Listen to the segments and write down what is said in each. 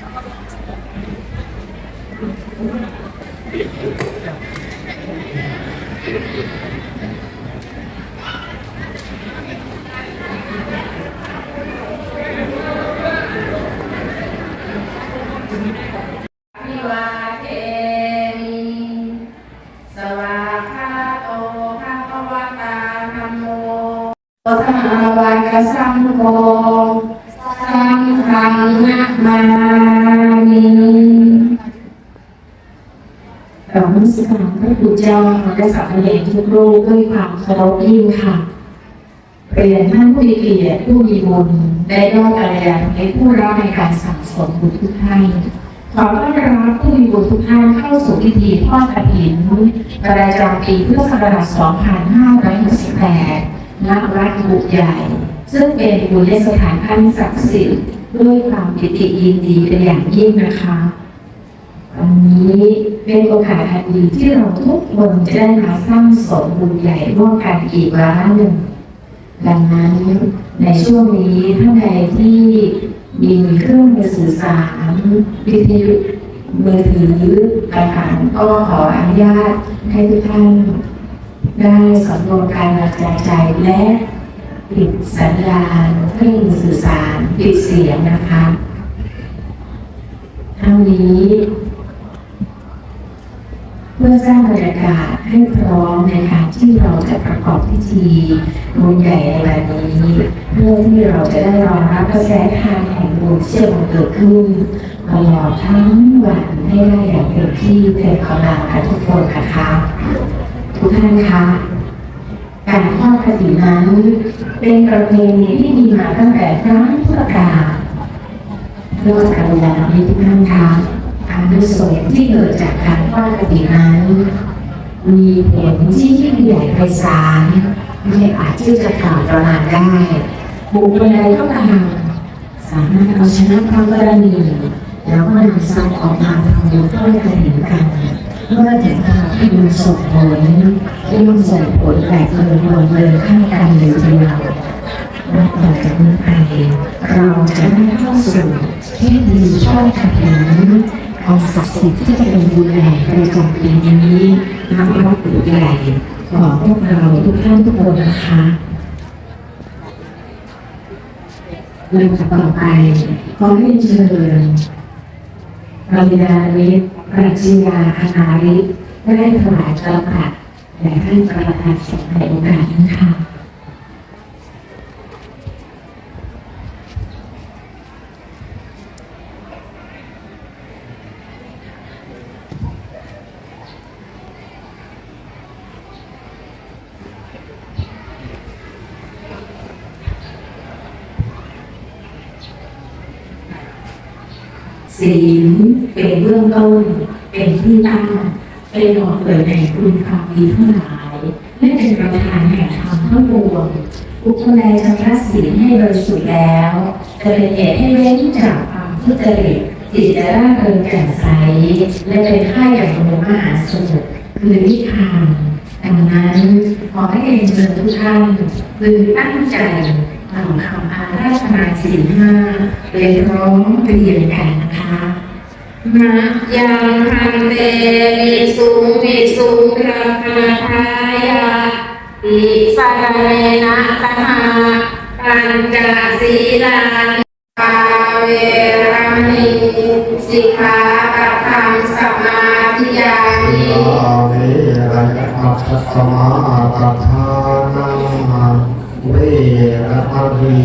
ธัมโมธรรมวันกสัมโฆ สังฆังนะมามิเรานมัสการพระพุทธเจ้าและสัพพเนรทุกรูปด้วยความเคารพยิ่งค่ะเรียนท่านผู้มีเกียรติผู้มีบุญได้ร่วมกันยานในผู้รับในการสั่งสมบุญทุกท่านขอต้อนรับผู้มีบุญทุกท่านเข้าสู่พิธีทอดกฐินประจำปีพุทธศักราช 2568ณวัดบุใหญ่ ซึ่งเป็นบุญสถานขั้นศักดิ์สิทธิ์ ด้วยความปิติยินดีเป็นอย่างยิ่งนะคะวันนี้เป็นโอกาสอันดีที่เราทุกคนจะได้มาสร้างสมบุญใหญ่ร่วมกันอีกวาระหนึ่ง ดังนั้นในช่วงนี้ท่านใดที่มีเครื่องมือสื่อสารวิทยุมือถือต่างๆก็ขออนุญาตให้ทุกท่านได้สำรวมการกระจายใจและ ปิดสัญญาณเครื่องสื่อสารปิดเสียงนะคะทั้งนี้เพื่อสร้างบรรยากาศให้พร้อมในการที่เราจะประกอบพิธีบุญใหญ่ในวันนี้เพื่อที่เราจะได้รองรับกระแสทางแห่งบุญที่จะเกิดขึ้นตลอดทั้งวันให้ได้อย่างเต็มที่เต็มกำลังกันทุกคนนะคะ ทุกท่านคะ การทอดกฐินนั้นเป็นประเพณีที่มีมาตั้งแต่ครั้งพุทธกาลเพื่อการเวลานี้ทุกท่านคะอานุสงส์ที่เกิดจากการทอดกฐินนั้น มีผลที่ยิ่งใหญ่ไพศาลไม่อาจที่จะกล่าวประมาณได้ บุคคลใดก็ตามสามารถเอาชนะความกรณีแล้วก็นำทรัพย์ออกมาทำบุญทอดกฐินกัน เมื่อถึงคราวที่มันส่งผลที่มันส่งผลแบบเงินวนเดินข้างกันเลยทีเดียวและต่อจากนี้ไปเราจะได้เข้าสู่เทศดีช่อบกฐินอันศักดิ์สิทธิ์ที่จะเป็นบุญใหญ่ประจำปีนี้นับว่าบุญใหญ่ของพวกเราทุกท่านทุกคนนะคะลำดับต่อไปขอเรียนเชิญปริยาวิทย์ ปรัชญาคณาริได้ถวายประกาศแด่ท่านประธานสงฆ์ในโอกาสนี้ค่ะ ศีลเป็นเบื้องต้น เป็นที่ตั้งเป็นหลอดเปิดแห่งคุณความดีทั้งหลายและเป็นประธานแห่งธรรมทั้งปวงบุคคลใดชำระศีลให้บริสุทธิ์แล้วจะเป็นเหตุให้เว้นจากความทุจริตจิตจะร่าเริงแจ่มใสและเป็นค่าอย่างมหาสมุทรคือนิพพานดังนั้นขอให้เรียนเชิญทุกท่านคือตั้งใจ ทำคำอาราธนาศีห้าเป็นร้องเรียนกันนะคะนะยังพันเตมิสุมิสุงรักนาทายาติสารเนนะตหาปัญจศีลานิปาเวรมณีสิกขาปะทังสมาธิยามิอาเวระอัตสมาปะทานังเว ระอภิ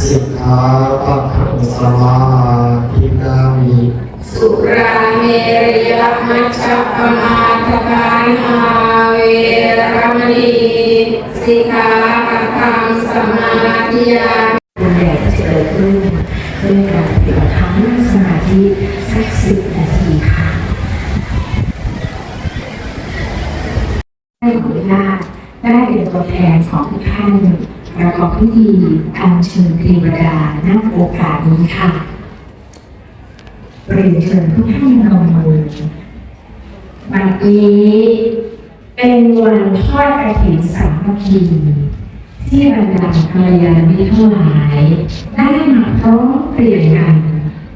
สิกขาปะทังสมาธิกามิ สุราเมรยมัชฌัปมาทกานาเวรมณีสิกขาปะทังสมาธิยามิบุญใหญ่ที่จะเกิดขึ้นด้วยการปฏิบัติธรรมนั่งสมาธิสักสิบนาทีค่ะให้ขออนุญาตได้เป็นตัวแทนของทุกท่าน ประกอบพิธีอัญเชิญเทวดาณโอกาสนี้ค่ะเรียนเชิญทุกท่านลงมือบัดนี้เป็นวันทอดกฐินสามัคคีที่บรรดาภรรยามิตรทั้งหลายได้มาพร้อมเพรียงกัน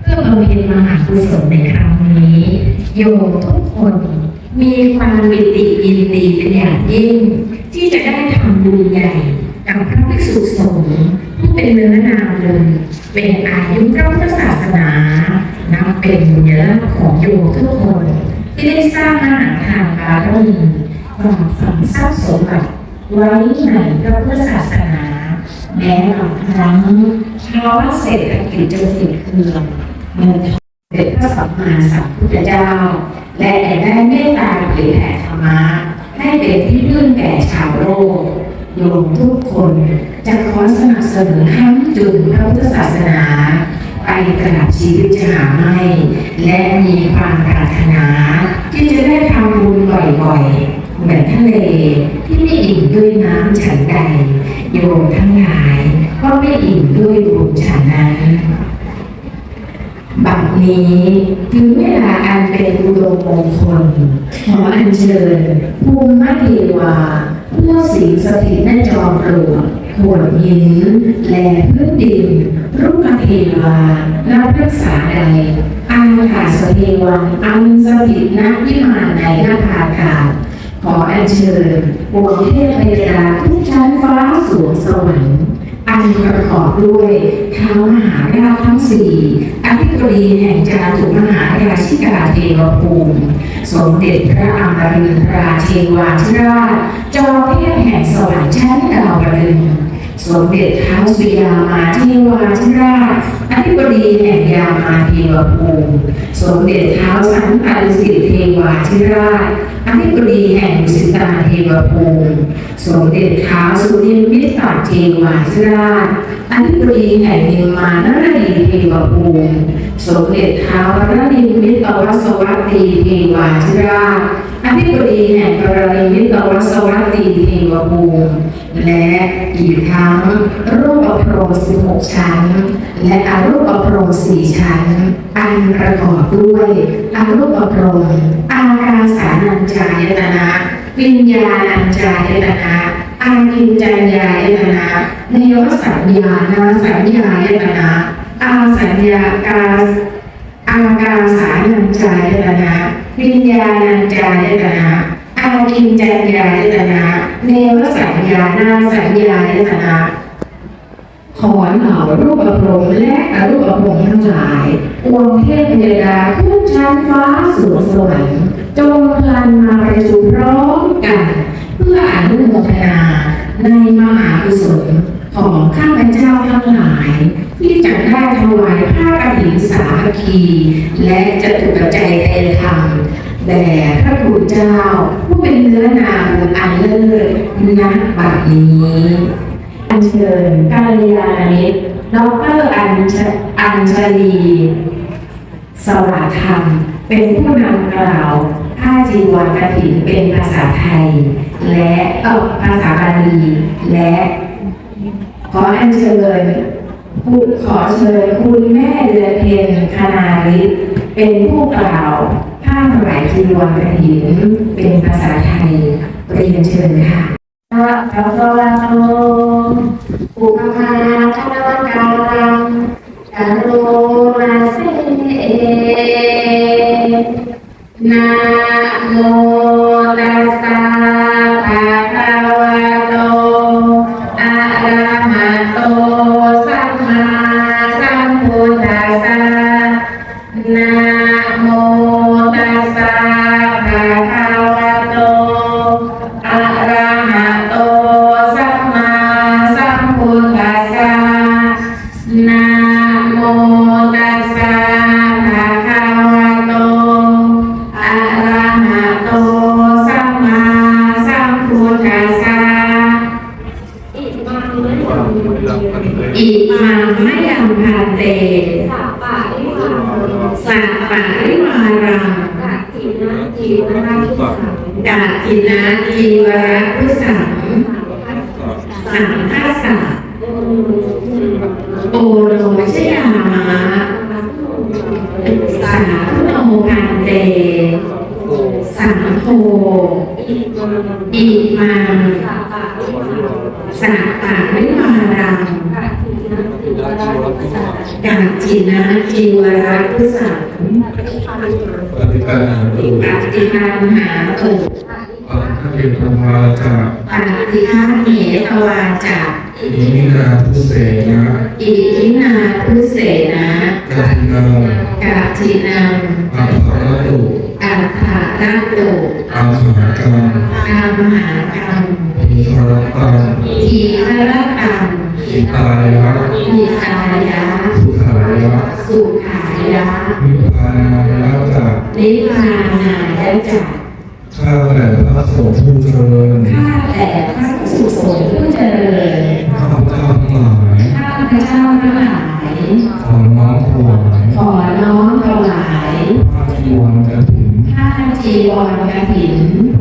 เพื่พื่อบำเพ็ญมหากุศลในครั้งนี้ โยมทุกคนมีความปิติยินดีเป็นอย่างยิ่ง ที่จะได้ทำบุญใหญ่ กับพระภิกษุสงฆ์ผู้เป็นเนื้อนามเดิมเป็นอายุพระพุทธศาสนา นับเป็นบุญญาภของโยมทุกคน ที่ได้สร้างมหาทานบารมีฝากฝังทรัพย์สมบัติไว้ในพระพุทธศาสนา แม้บางครั้งภาวะเศรษฐกิจจะสิ้นเคืองเงินทองเด็จพระสัมมาสัมพุทธเจ้า และได้เมตตาเผยแผ่ธรรมะให้เป็นที่พึ่งแก่ชาวโลก โยมทุกคนจะขอสนับสนุนค้ำจุนพระพุทธศาสนา ไปตลอดชีวิตจะหาไม่ และมีความปรารถนา ที่จะได้ทำบุญบ่อยๆ เหมือนทะเลที่ไม่อิ่มด้วยน้ำฉันใด โยมทั้งหลายก็ไม่อิ่มด้วยบุญฉันนั้นบัดนี้ถึงเวลาอันเป็นอุดมมงคลขออัญเชิญภูมิเทวา ผู้สิงสถิตในจอมปลวกโขดหินแลพื้นดิน รูปเทวานับรักษาใดอากาสเทวังอังสถิตณวิมานในหน้าภาคาขออัญเชิญปวงเทพเทวดาทุกชั้นฟ้าสวงสวรรค์ อันประกอบด้วยท้าวมหาราชทั้งสี่อธิบดีแห่งจารุมหาราชิกาเทวภูมิ สมเด็จพระอมรินทราเทวาธิราชจอมเทพแห่งสวรรค์ชั้นดาวดึงส์ สมเด็จท้าวสุยามาเทวาธิราชอธิบดีแห่งยามาเทวภูมิ สมเด็จท้าวสันตาลิสิทธิเทวาธิราชอธิบดีแห่งสิตาเทวภูมิ สมเด็จท้าวสุรินมิตรเทวาธิราชอธิบดีแห่งนิมมานรดีเทวภูมิ สมเด็จท้าวรนิมิตรวสวัตตีเทวาธิราช อธิบดีแห่งกรณีมิตรวสวัตตีเทวภูมิและอีกทั้งรูปประพรม16ชั้น และอารูปประพรม4ชั้น อันประกอบด้วยอารูปประพรมอากาสานัญจายตนะวิญญาณัญจายตนะอากินจัญญายตนะเนวสัญญานาสัญญายตนะอาสัญญากาอากาสานัญจายตนะ วิญญาณัญจายตนะอากินจัญญายตนะเนวสัญญานาสัญญายตนะขอเหล่ารูปประพรมและอรูปประพรมทั้งหลายอวงเทพเทวดาทุกชั้นฟ้าสวงสวรรค์จงพลันมาประชุมพร้อมกัน เพื่ออนุโมทนาในมหากุศล ของข้าพเจ้าทั้งหลาย ที่จะได้ถวายผ้ากฐินสาคี และจะถูกใจเตธรรมแด่พระคุณเจ้า ผู้เป็นเนื้อนาบุญอันเลิศณบัดนี้อัญเชิญกาลยาณมิตรดอกเตอรอัญชอัญชลีสวัสธรรม เป็นผู้นำกล่าวผ้าจีวรกฐินเป็นภาษาไทย และเออภาษาบาลีและ ขออัญเชิญผู้ขอเชิญคุณแม่เดือนเพ็ญคณาริศเป็นผู้กล่าวผ้าถวายจีวรกฐินเป็นภาษาไทยเรียนเชิญค่ะอะระหะโตปุพพาชนวการังกันโนมาเสนะโม อิมังมะยังพันเตสัปปะริวาสัปปะริวารังกะทินะจีวรังกาทินาจีวรพุสังสังฆาสะโอโรชยามะสาธุโนพันเต อิมังสัปปะริวารังกาจินะจีวรักพุสังปฏิการหาตุปฏิภาณหาตุปัญหาเกิดธรรมาจากปฏิฆาเหทวาจาอิมินาทุเสนะอิทินาพุเสนะกัตินังกาจินังอัปภารตุอัฏฐาราตุอาหากรรมอามหากรรมมีคารตังทีฆรกรรมอิตายะนิทายะสุขายะสุขายะนิพพานายะจากนิพพานายะจักข้าแต่พระสงฆ์ผู้เจริญข้าแต่พระสุสงฆ์ผู้เจริญข้าพเจ้าทั้งหลายข้าพระเจ้าทั้งหลายขอน้อมถวายขอน้อมถวายพระจีวรกฐิน ผ้าจีวรกฐิน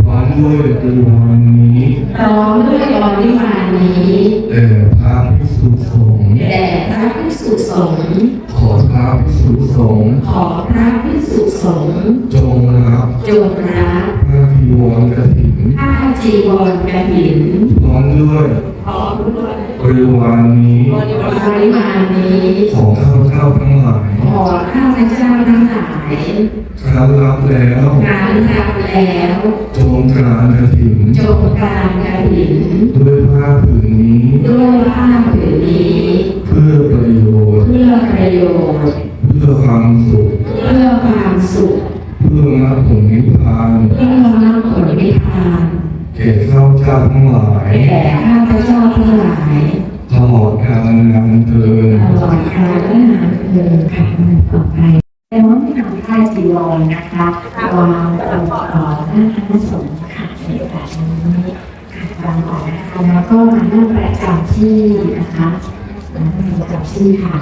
พร้อมด้วยจีวรนี้พร้อมด้วยบริวารนี้แด่พระภิกษุสงฆ์แด่พระภิกษุสงฆ์ขอพระภิกษุสงฆ์ขอพระภิกษุสงฆ์จงรับจงรับพระจีวรกฐินผ้าจีวรกฐินพร้อมด้วยพร้อมด้วย บริวารนี้บริวารนี้ของข้าพเจ้าทั้งหลายขอข้าพเจ้าทั้งหลายครั้นรับแล้วการรับแล้วจงกรานกฐินจงการกฐินด้ว ทั้งหลายตลอดกาลนานเทินตลอดกาลและนานเทินค่ะต่อไปแต่ว่าที่ทำผ้าจีวรนะคะวางตรงต่อหน้าพระสงฆ์ค่ะในแบบนี้ค่ะวางต่อนะคะแล้วก็มานั่งประจำที่นะคะมานั่งประจำที่ค่ะ